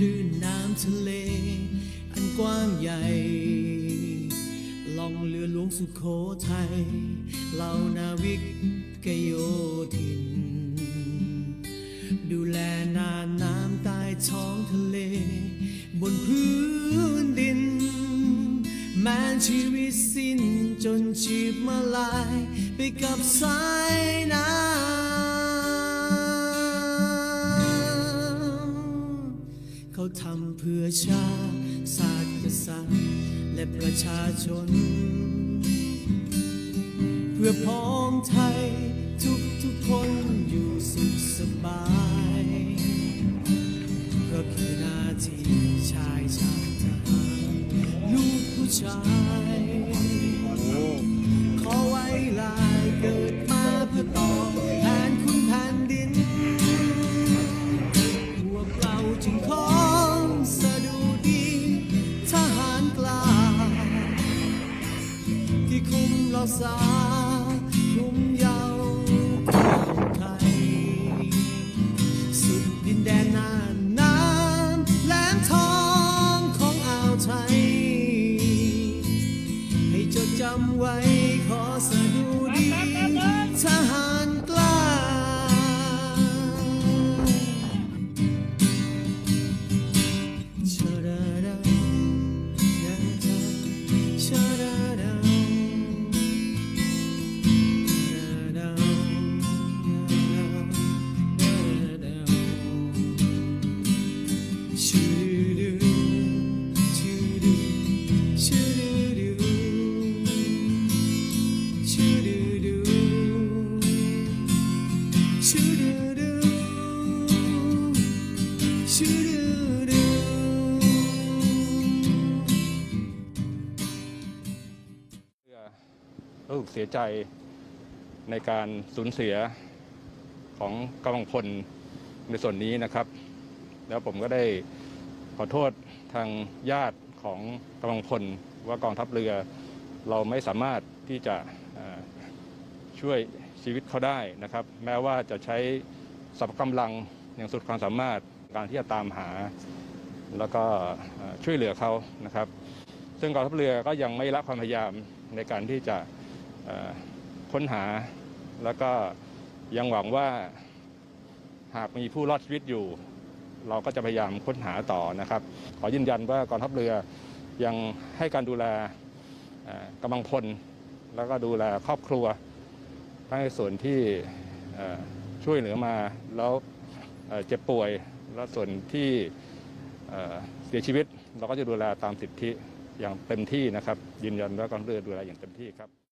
ลื่นน้ำทะเล อันกว้างใหญ่ล่องเรือหลวงสุโขทัยเหล่านาวิกกโยธิน ดูแลนานน้ำใต้ท้องทะเล บนพื้นดิน แม้ชีวิตสิ้นจนชีพมาลายไปกับสายน้ำ เขาทำเพื่อชาติศาสตร์กษัตริย์ และประชาชน เพื่อพ้องไทยทุกทุกคนอยู่สุขสบายเพราะคือหน้าที่ชายชาติทหารลูกผู้ชาย คุมเราสาคุมเยาวของไทย สุดดินแดนน่านน้ำแหลมทองของอ่าวไทย ให้จดจำไว้ขอสะ รู้สึกเสียใจในการสูญเสียของกำลังพลในส่วนนี้นะครับ แล้วผมก็ได้ขอโทษทางญาติของกำลังพลว่ากองทัพเรือ เราไม่สามารถที่จะ ช่วยชีวิตเขาได้นะครับ แม้ว่าจะใช้สรรพกำลังอย่างสุดความสามารถการที่จะตามหา แล้วก็ช่วยเหลือเขานะครับ ซึ่งกองทัพเรือก็ยังไม่ละความพยายามในการที่จะค้นหา แล้วก็ยังหวังว่าหากมีผู้รอดชีวิตอยู่ เราก็จะพยายามค้นหาต่อนะครับ ขอยืนยันว่ากองทัพเรือยังให้การดูแลกำลังพล แล้วก็ดูแลครอบครัว ทั้งในส่วนที่ช่วยเหลือมาแล้วเจ็บป่วย และส่วนที่เสียชีวิต เราก็จะดูแลตามสิทธิอย่างเต็มที่นะครับ ยืนยันว่ากองเรือดูแลอย่างเต็มที่ครับ